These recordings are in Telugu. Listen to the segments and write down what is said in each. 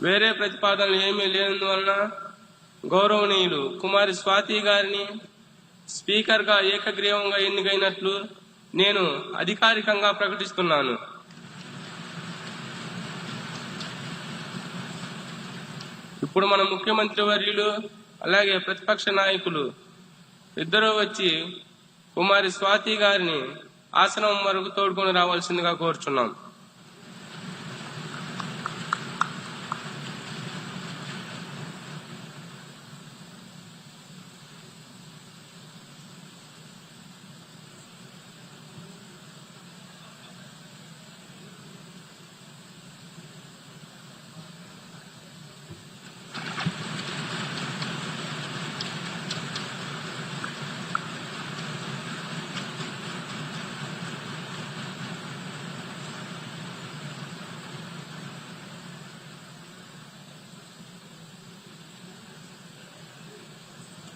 వేరే ప్రతిపాదనలు ఏమీ లేనందువలన గౌరవనీయులు కుమారి స్వాతి గారిని స్పీకర్గా ఏకగ్రీవంగా ఎన్నికైనట్లు నేను అధికారికంగా ప్రకటిస్తున్నాను. ఇప్పుడు మన ముఖ్యమంత్రి వర్యులు అలాగే ప్రతిపక్ష నాయకులు ఇద్దరూ వచ్చి కుమారి స్వాతి గారిని ఆసనం వరకు తోడుకొని రావాల్సిందిగా కోరుచున్నాం.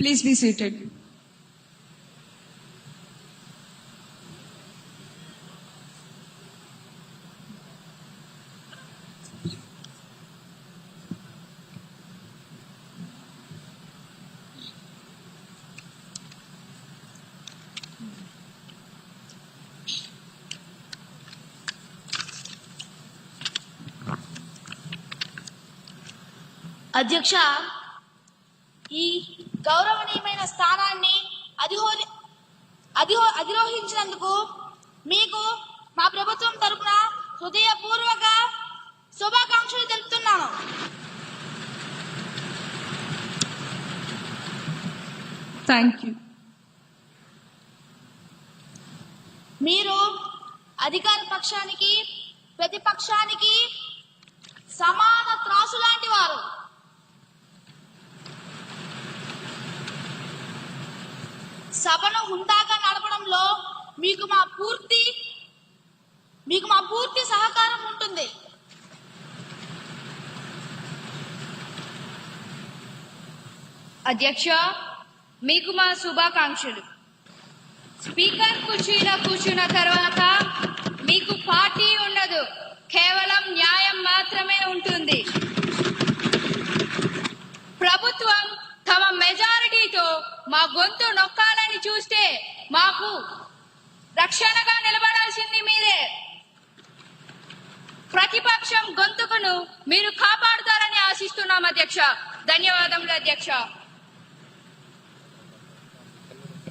Please be seated. अध्यक्षा की గౌరవనీయమైన స్థానాన్ని అధిహో అధిహో అధిరోహించినందుకు మీకు మా ప్రభుత్వం తరపున హృదయపూర్వక శుభాకాంక్షలు తెలుపుతున్నాను Thank you. మీరు అధికార పక్షానికి ప్రతిపక్షానికి సమాన త్రాసు లాంటి వారు సభను హుందాగా నడపడంలో మీకు మా పూర్తి మీకు మా పూర్తి సహకారం ఉంటుంది. అధ్యక్ష మీకు మా శుభాకాంక్షలు. స్పీకర్ కుర్చీలో కూర్చున్న తర్వాత మీకు పార్టీ ఉండదు. కేవలం న్యాయం మాత్రమే ఉంటుంది ప్రభుత్వం తమ మెజారిటీతో మా గొంతు నొక్కాలని చూస్తే మాకు రక్షణగా నిలబడాల్సింది మీరే. ప్రతిపక్షం గొంతుకును మీరు కాపాడుతారని ఆశిస్తున్నాం అధ్యక్ష. ధన్యవాదములు అధ్యక్ష.